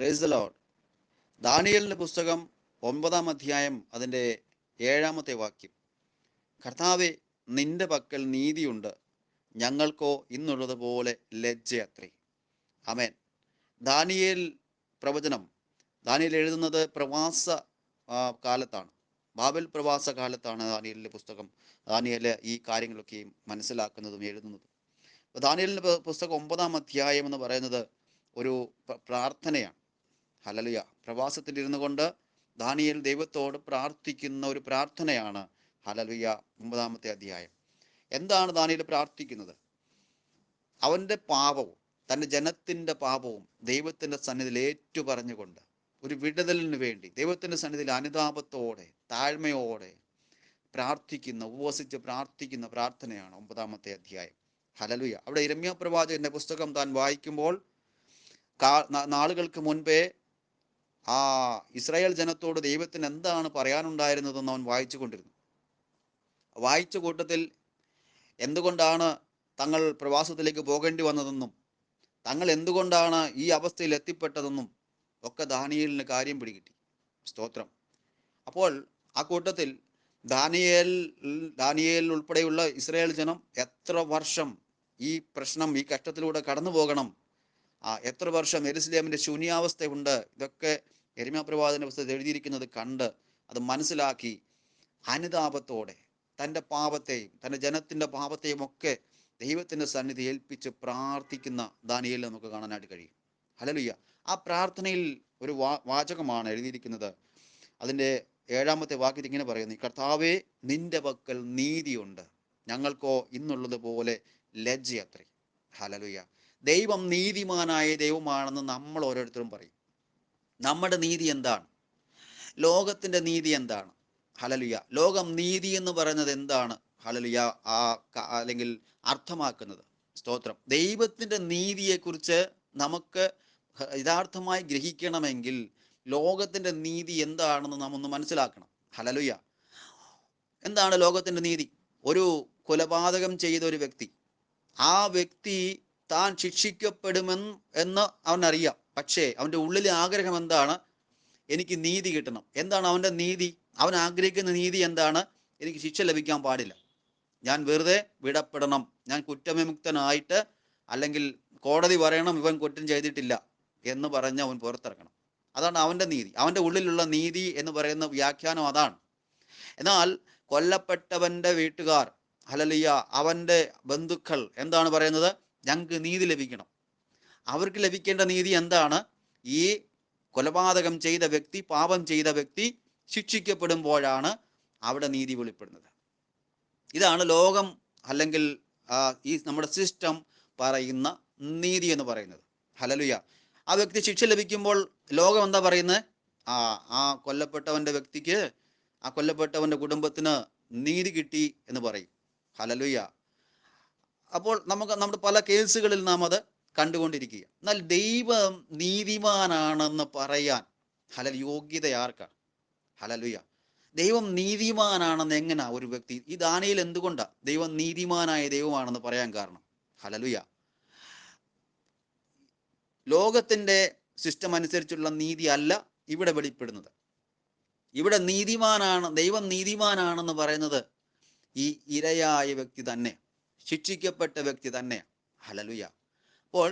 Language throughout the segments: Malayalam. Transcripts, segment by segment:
പ്രൈസ് ദ ലോഡ് ദാനിയലിന്റെ പുസ്തകം ഒമ്പതാം അധ്യായം അതിന്റെ ഏഴാമത്തെ വാക്യം. കർത്താവെ നിന്റെ പക്കൽ നീതിയുണ്ട്. ഞങ്ങൾക്കോ ഇന്നുള്ളതുപോലെ ലജ്ജയത്രേ. അമേൻ ദാനിയേൽ പ്രവചനം. ദാനിയേൽ എഴുതുന്നത് പ്രവാസ കാലത്താണ്. ബാബൽ പ്രവാസ കാലത്താണ് ദാനിയലിന്റെ പുസ്തകം. ദാനിയൽ ഈ കാര്യങ്ങളൊക്കെയും മനസ്സിലാക്കുന്നതും എഴുതുന്നതും. അപ്പോൾ ദാനിയലിന്റെ പുസ്തകം ഒമ്പതാം അധ്യായം എന്ന് പറയുന്നത് ഒരു പ്രാർത്ഥനയാണ്. ഹലലുയ പ്രവാസത്തിലിരുന്നു കൊണ്ട് ദാനിയൽ ദൈവത്തോട് പ്രാർത്ഥിക്കുന്ന ഒരു പ്രാർത്ഥനയാണ് ഹലലുയ ഒമ്പതാമത്തെ അധ്യായം. എന്താണ് ദാനിയൽ പ്രാർത്ഥിക്കുന്നത്? അവന്റെ പാപവും തന്റെ ജനത്തിന്റെ പാപവും ദൈവത്തിന്റെ സന്നിധിയിൽ ഏറ്റു പറഞ്ഞുകൊണ്ട് ഒരു വിടുതലിന് വേണ്ടി ദൈവത്തിന്റെ സന്നിധിയിൽ അനുതാപത്തോടെ താഴ്മയോടെ പ്രാർത്ഥിക്കുന്ന ഉപവസിച്ച് പ്രാർത്ഥിക്കുന്ന പ്രാർത്ഥനയാണ് ഒമ്പതാമത്തെ അധ്യായം. ഹലലുയ അവിടെ ഇരമ്യ പ്രവാചകന്റെ പുസ്തകം താൻ വായിക്കുമ്പോൾ നാളുകൾക്ക് മുൻപേ ആ ഇസ്രായേൽ ജനത്തോട് ദൈവത്തിന് എന്താണ് പറയാനുണ്ടായിരുന്നതെന്ന് അവൻ വായിച്ചു കൊണ്ടിരുന്നു. വായിച്ച കൂട്ടത്തിൽ എന്തുകൊണ്ടാണ് തങ്ങൾ പ്രവാസത്തിലേക്ക് പോകേണ്ടി വന്നതെന്നും തങ്ങൾ എന്തുകൊണ്ടാണ് ഈ അവസ്ഥയിൽ എത്തിപ്പെട്ടതെന്നും ഒക്കെ ദാനിയേലിന് കാര്യം പിടികിട്ടി. സ്തോത്രം. അപ്പോൾ ആ കൂട്ടത്തിൽ ദാനിയേൽ ദാനിയേൽ ഉൾപ്പെടെയുള്ള ഇസ്രായേൽ ജനം എത്ര വർഷം ഈ പ്രശ്നം ഈ കഷ്ടത്തിലൂടെ കടന്നു പോകണം ആ എത്ര വർഷം എരുസലേമിന്റെ ശൂന്യാവസ്ഥയുണ്ട്? ഇതൊക്കെ എരിമ പ്രവാചന പുസ്തകത്തിൽ എഴുതിയിരിക്കുന്നത് കണ്ട് അത് മനസ്സിലാക്കി അനുതാപത്തോടെ തന്റെ പാപത്തെയും തന്റെ ജനത്തിന്റെ പാപത്തെയും ഒക്കെ ദൈവത്തിന്റെ സന്നിധി ഏൽപ്പിച്ച് പ്രാർത്ഥിക്കുന്ന ദാനിയിൽ നമുക്ക് കാണാനായിട്ട് കഴിയും. ഹലലുയ്യ ആ പ്രാർത്ഥനയിൽ ഒരു വാ വാചകമാണ് എഴുതിയിരിക്കുന്നത്. അതിന്റെ ഏഴാമത്തെ വാക്യത്തിൽ ഇങ്ങനെ പറയുന്നു കർത്താവേ നിന്റെ പക്കൽ നീതിയുണ്ട്. ഞങ്ങൾക്കോ ഇന്നുള്ളത് പോലെ ലജ്ജയത്രേ. ഹലലുയ്യ ദൈവം നീതിമാനായ ദൈവമാണെന്ന് നമ്മൾ ഓരോരുത്തരും പറയും. നമ്മുടെ നീതി എന്താണ്? ലോകത്തിന്റെ നീതി എന്താണ്? ഹലലുയ ലോകം നീതി എന്ന് പറയുന്നത് എന്താണ്? ഹലലുയ ആ അല്ലെങ്കിൽ അർത്ഥമാക്കുന്നത്. സ്തോത്രം. ദൈവത്തിന്റെ നീതിയെക്കുറിച്ച് നമുക്ക് യഥാർത്ഥമായി ഗ്രഹിക്കണമെങ്കിൽ ലോകത്തിന്റെ നീതി എന്താണെന്ന് നാം ഒന്ന് മനസ്സിലാക്കണം. ഹലലുയ എന്താണ് ലോകത്തിന്റെ നീതി? ഒരു കൊലപാതകം ചെയ്ത ഒരു വ്യക്തി. ആ വ്യക്തി താൻ ശിക്ഷിക്കപ്പെടുമെന്ന് എന്ന് അവനറിയാം. പക്ഷേ അവന്റെ ഉള്ളിലെ ആഗ്രഹം എന്താണ്? എനിക്ക് നീതി കിട്ടണം. എന്താണ് അവന്റെ നീതി? അവൻ ആഗ്രഹിക്കുന്ന നീതി എന്താണ്? എനിക്ക് ശിക്ഷ ലഭിക്കാൻ പാടില്ല. ഞാൻ വെറുതെ വിടപ്പെടണം. ഞാൻ കുറ്റവിമുക്തനായിട്ട് അല്ലെങ്കിൽ കോടതി പറയണം ഇവൻ കുറ്റം ചെയ്തിട്ടില്ല എന്ന് പറഞ്ഞ് അവൻ പുറത്തിറക്കണം അതാണ് അവന്റെ നീതി. അവന്റെ ഉള്ളിലുള്ള നീതി എന്ന് പറയുന്ന വ്യാഖ്യാനം അതാണ്. എന്നാൽ കൊല്ലപ്പെട്ടവന്റെ വീട്ടുകാർ ഹലലിയ അവന്റെ ബന്ധുക്കൾ എന്താണ് പറയുന്നത്? ഞങ്ങൾക്ക് നീതി ലഭിക്കണം. അവർക്ക് ലഭിക്കേണ്ട നീതി എന്താണ്? ഈ കൊലപാതകം ചെയ്ത വ്യക്തി പാപം ചെയ്ത വ്യക്തി ശിക്ഷിക്കപ്പെടുമ്പോഴാണ് അവിടെ നീതി വെളിപ്പെടുന്നത്. ഇതാണ് ലോകം അല്ലെങ്കിൽ ഈ നമ്മുടെ സിസ്റ്റം പറയുന്ന നീതി എന്ന് പറയുന്നത്. ഹലലുയ ആ വ്യക്തി ശിക്ഷ ലഭിക്കുമ്പോൾ ലോകം എന്താ പറയുന്നത് ആ ആ കൊല്ലപ്പെട്ടവന്റെ വ്യക്തിക്ക് ആ കൊല്ലപ്പെട്ടവന്റെ കുടുംബത്തിന് നീതി കിട്ടി എന്ന് പറയും. ഹലലുയ അപ്പോൾ നമുക്ക് നമ്മുടെ പല കേസുകളിൽ നാം അത് കണ്ടുകൊണ്ടിരിക്കുക. എന്നാൽ ദൈവം നീതിമാനാണെന്ന് പറയാൻ ഹലൽ യോഗ്യത ആർക്കാണ്? ഹലലുയ ദൈവം നീതിമാനാണെന്ന് എങ്ങനാ ഒരു വ്യക്തി? ഈ ദാനയിൽ എന്തുകൊണ്ടാ ദൈവം നീതിമാനായ ദൈവമാണെന്ന് പറയാൻ കാരണം? ഹലലുയ ലോകത്തിന്റെ സിസ്റ്റം അനുസരിച്ചുള്ള നീതി അല്ല ഇവിടെ വെളിപ്പെടുന്നത്. ഇവിടെ നീതിമാനാണ് ദൈവം നീതിമാനാണെന്ന് പറയുന്നത് ഈ ഇരയായ വ്യക്തി തന്നെ. ശിക്ഷിക്കപ്പെട്ട വ്യക്തി തന്നെയാണ്. ഹലലുയ അപ്പോൾ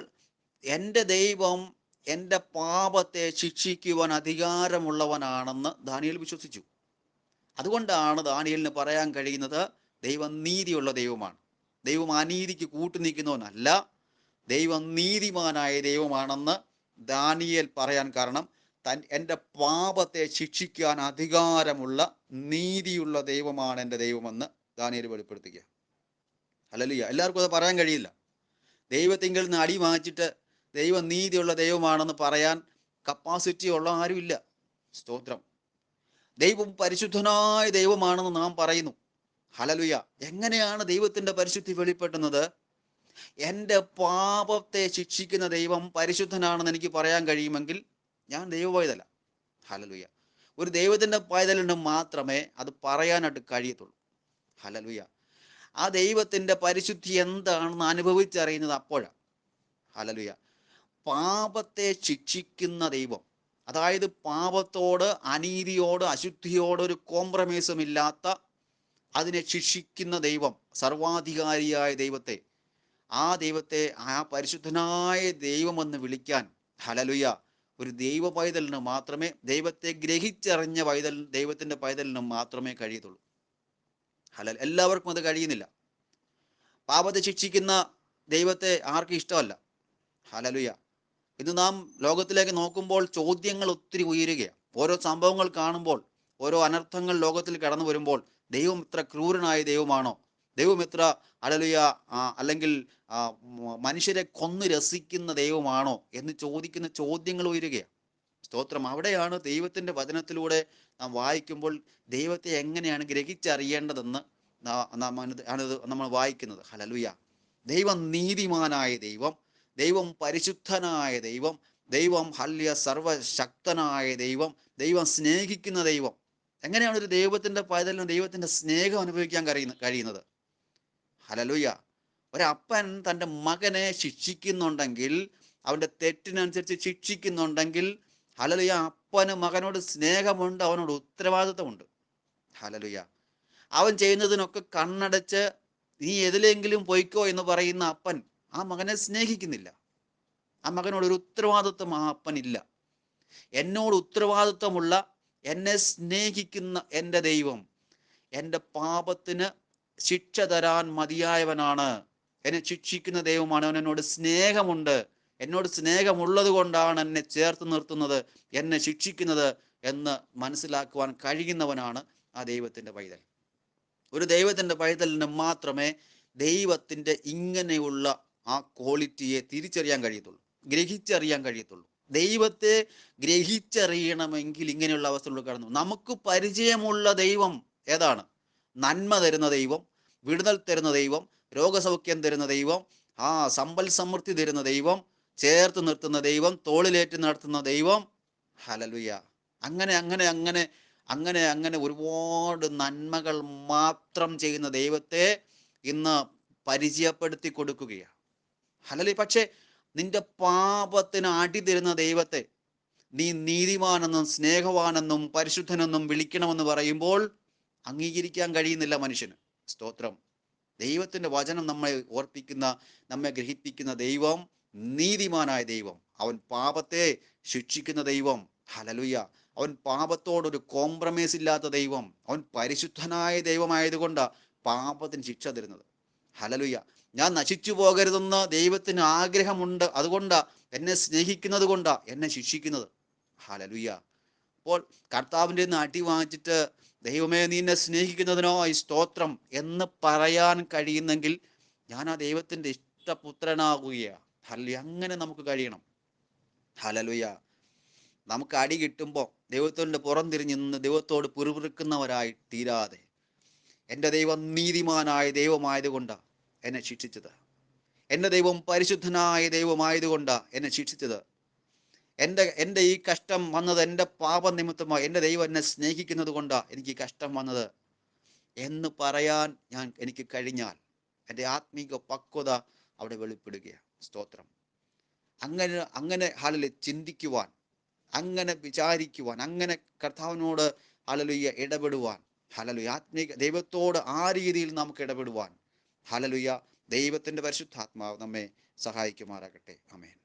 എന്റെ ദൈവം എന്റെ പാപത്തെ ശിക്ഷിക്കുവാൻ അധികാരമുള്ളവനാണെന്ന് ദാനിയൽ വിശ്വസിച്ചു. അതുകൊണ്ടാണ് ദാനിയലിന് പറയാൻ കഴിയുന്നത് ദൈവം നീതിയുള്ള ദൈവമാണ്. ദൈവം അനീതിക്ക് കൂട്ടുനിൽക്കുന്നവനല്ല ദൈവം നീതിമാനായ ദൈവമാണെന്ന് ദാനിയൽ പറയാൻ കാരണം തൻ എന്റെ പാപത്തെ ശിക്ഷിക്കാൻ അധികാരമുള്ള നീതിയുള്ള ദൈവമാണ് എന്റെ ദൈവമെന്ന് ദാനിയൽ വെളിപ്പെടുത്തുക അല്ലല്ല എല്ലാവർക്കും അത് പറയാൻ കഴിയില്ല. ദൈവത്തിങ്കിൽ നിന്ന് അടി വാങ്ങിച്ചിട്ട് ദൈവം നീതിയുള്ള ദൈവമാണെന്ന് പറയാൻ കപ്പാസിറ്റി ഉള്ള ആരുമില്ല സ്തോത്രം. ദൈവം പരിശുദ്ധനായ ദൈവമാണെന്ന് നാം പറയുന്നു. ഹലലുയ എങ്ങനെയാണ് ദൈവത്തിന്റെ പരിശുദ്ധി വെളിപ്പെടുന്നത്? എന്റെ പാപത്തെ ശിക്ഷിക്കുന്ന ദൈവം പരിശുദ്ധനാണെന്ന് എനിക്ക് പറയാൻ കഴിയുമെങ്കിൽ ഞാൻ ദൈവപൈതല ഹലലുയ ഒരു ദൈവത്തിന്റെ പൈതലിന് മാത്രമേ അത് പറയാനായിട്ട് കഴിയത്തുള്ളൂ. ഹലലുയ ആ ദൈവത്തിന്റെ പരിശുദ്ധി എന്താണെന്ന് അനുഭവിച്ചറിയുന്നത് അപ്പോഴാണ് ഹലലുയ പാപത്തെ ശിക്ഷിക്കുന്ന ദൈവം. അതായത് പാപത്തോട് അനീതിയോട് അശുദ്ധിയോട് ഒരു കോംപ്രമൈസും ഇല്ലാത്ത അതിനെ ശിക്ഷിക്കുന്ന ദൈവം സർവാധികാരിയായ ദൈവത്തെ. ആ ദൈവത്തെ ആ പരിശുദ്ധനായ ദൈവമെന്ന് വിളിക്കാൻ ഹലലുയ ഒരു ദൈവ പൈതലിന് മാത്രമേ ദൈവത്തെ ഗ്രഹിച്ചറിഞ്ഞ പൈതൽ ദൈവത്തിന്റെ പൈതലിന് മാത്രമേ കഴിയത്തുള്ളൂ. ഹലൽ. എല്ലാവർക്കും അത് കഴിയുന്നില്ല. പാപത്തെ ശിക്ഷിക്കുന്ന ദൈവത്തെ ആർക്കും ഇഷ്ടമല്ല. ഹലലുയ. ഇന്ന് നാം ലോകത്തിലേക്ക് നോക്കുമ്പോൾ ചോദ്യങ്ങൾ ഒത്തിരി ഉയരുകയാണ്. ഓരോ സംഭവങ്ങൾ കാണുമ്പോൾ ഓരോ അനർത്ഥങ്ങൾ ലോകത്തിൽ കടന്നു വരുമ്പോൾ ദൈവം ഇത്ര ക്രൂരനായ ദൈവമാണോ? ദൈവം ഇത്ര അലലുയ അല്ലെങ്കിൽ മനുഷ്യരെ കൊന്നു രസിക്കുന്ന ദൈവമാണോ എന്ന് ചോദിക്കുന്ന ചോദ്യങ്ങൾ ഉയരുകയാണ്. സ്തോത്രം. അവിടെയാണ് ദൈവത്തിന്റെ വചനത്തിലൂടെ നാം വായിക്കുമ്പോൾ ദൈവത്തെ എങ്ങനെയാണ് ഗ്രഹിച്ചറിയേണ്ടതെന്ന് നാ- നമ്മൾ വായിക്കുന്നത്. ഹലലുയ ദൈവം നീതിമാനായ ദൈവം ദൈവം പരിശുദ്ധനായ ദൈവം ദൈവം ഹല്യ സർവശക്തനായ ദൈവം ദൈവം സ്നേഹിക്കുന്ന ദൈവം. എങ്ങനെയാണ് ഒരു ദൈവത്തിന്റെ പൈതലിന് ദൈവത്തിന്റെ സ്നേഹം അനുഭവിക്കാൻ കഴിയുന്ന കഴിയുന്നത്? ഹലലുയ ഒരപ്പൻ തന്റെ മകനെ ശിക്ഷിക്കുന്നുണ്ടെങ്കിൽ അവന്റെ തെറ്റിനനുസരിച്ച് ശിക്ഷിക്കുന്നുണ്ടെങ്കിൽ ഹലലുയ അപ്പന് മകനോട് സ്നേഹമുണ്ട് അവനോട് ഉത്തരവാദിത്തമുണ്ട് ഹലലുയ അവൻ ചെയ്യുന്നതിനൊക്കെ കണ്ണടച്ച് നീ എതിലെങ്കിലും പോയിക്കോ എന്ന് പറയുന്ന അപ്പൻ ആ മകനെ സ്നേഹിക്കുന്നില്ല. ആ മകനോട് ഒരു ഉത്തരവാദിത്വം ആ അപ്പനില്ല എന്നോട് ഉത്തരവാദിത്വമുള്ള എന്നെ സ്നേഹിക്കുന്ന എന്റെ ദൈവം എന്റെ പാപത്തിന് ശിക്ഷ തരാൻ മതിയായവനാണ്. എന്നെ ശിക്ഷിക്കുന്ന ദൈവമാണ്. അവൻ എന്നോട് സ്നേഹമുണ്ട്. എന്നോട് സ്നേഹമുള്ളത് കൊണ്ടാണ് എന്നെ ചേർത്ത് നിർത്തുന്നത് എന്നെ ശിക്ഷിക്കുന്നത് എന്ന് മനസ്സിലാക്കുവാൻ കഴിയുന്നവനാണ് ആ ദൈവത്തിന്റെ പൈതൽ. ഒരു ദൈവത്തിന്റെ പൈതലിന് മാത്രമേ ദൈവത്തിന്റെ ഇങ്ങനെയുള്ള ആ ക്വാളിറ്റിയെ തിരിച്ചറിയാൻ കഴിയത്തുള്ളൂ ഗ്രഹിച്ചറിയാൻ കഴിയത്തുള്ളൂ. ദൈവത്തെ ഗ്രഹിച്ചറിയണമെങ്കിൽ ഇങ്ങനെയുള്ള അവസ്ഥകളിൽ കടന്നു. നമുക്ക് പരിചയമുള്ള ദൈവം ഏതാണ്? നന്മ തരുന്ന ദൈവം വിടുതൽ തരുന്ന ദൈവം രോഗസൗഖ്യം തരുന്ന ദൈവം ആ സമ്പൽ സമൃദ്ധി തരുന്ന ദൈവം ചേർത്ത് നിർത്തുന്ന ദൈവം തോളിലേറ്റ് നടത്തുന്ന ദൈവം. ഹലലുയ അങ്ങനെ അങ്ങനെ അങ്ങനെ അങ്ങനെ അങ്ങനെ ഒരുപാട് നന്മകൾ മാത്രം ചെയ്യുന്ന ദൈവത്തെ ഇന്ന് പരിചയപ്പെടുത്തി കൊടുക്കുകയാണ്. ഹലലി പക്ഷേ നിന്റെ പാപത്തിന് അടി തരുന്ന ദൈവത്തെ നീ നീതിമാനെന്നും സ്നേഹവാനെന്നും പരിശുദ്ധനെന്നും വിളിക്കണമെന്ന് പറയുമ്പോൾ അംഗീകരിക്കാൻ കഴിയുന്നില്ല മനുഷ്യന്. സ്തോത്രം. ദൈവത്തിന്റെ വചനം നമ്മെ ഓർപ്പിക്കുന്ന നമ്മെ ഗ്രഹിപ്പിക്കുന്ന ദൈവം നീതിമാനായ ദൈവം. അവൻ പാപത്തെ ശിക്ഷിക്കുന്ന ദൈവം. ഹലലുയ അവൻ പാപത്തോടൊരു കോംപ്രമൈസ് ഇല്ലാത്ത ദൈവം. അവൻ പരിശുദ്ധനായ ദൈവമായതുകൊണ്ട് പാപത്തിന് ശിക്ഷ തരുന്നത്. ഹലലുയ ഞാൻ നശിച്ചു പോകരുതെന്ന് ദൈവത്തിന് ആഗ്രഹമുണ്ട്. അതുകൊണ്ട് എന്നെ സ്നേഹിക്കുന്നത് കൊണ്ടാ എന്നെ ശിക്ഷിക്കുന്നത്. ഹലലുയ അപ്പോൾ കർത്താവിന്റെ അടി വാങ്ങിച്ചിട്ട് ദൈവമേ നീ എന്നെ സ്നേഹിക്കുന്നതിനോ ഈ സ്തോത്രം എന്ന് പറയാൻ കഴിയുന്നെങ്കിൽ ഞാൻ ആ ദൈവത്തിന്റെ ഇഷ്ടപുത്രനാകുകയാണ് ഹല്ലി അങ്ങനെ നമുക്ക് കഴിയണം. ഹലലുയ നമുക്ക് അടി കിട്ടുമ്പോൾ ദൈവത്തോടെ പുറം തിരിഞ്ഞ് നിന്ന് ദൈവത്തോട് പിറുപിറുക്കുന്നവരായി തീരാതെ എന്റെ ദൈവം നീതിമാനായ ദൈവമായതുകൊണ്ടാണ് എന്നെ ശിക്ഷിച്ചത്. എന്റെ ദൈവം പരിശുദ്ധനായ ദൈവമായതുകൊണ്ടാണ് എന്നെ ശിക്ഷിച്ചത്. എന്റെ എന്റെ ഈ കഷ്ടം വന്നത് എന്റെ പാപനിമിത്തമാണ് എന്റെ ദൈവം എന്നെ സ്നേഹിക്കുന്നത് കൊണ്ടാണ് എനിക്ക് ഈ കഷ്ടം വന്നത് എന്ന് പറയാൻ ഞാൻ എനിക്ക് കഴിഞ്ഞാൽ എന്റെ ആത്മീക പക്വത അവിടെ വെളിപ്പെടുകയാണ്. സ്തോത്രം. അങ്ങനെ അങ്ങനെ ഹാലല് ചിന്തിക്കുവാൻ അങ്ങനെ വിചാരിക്കുവാൻ അങ്ങനെ കർത്താവിനോട് ഹലലുയ്യ ഇടപെടുവാൻ ഹലലുയ ആത്മീക ദൈവത്തോട് ആ രീതിയിൽ നമുക്ക് ഇടപെടുവാൻ ഹലലുയ ദൈവത്തിന്റെ പരിശുദ്ധാത്മാവ് നമ്മെ സഹായിക്കുമാറാകട്ടെ. അമേൻ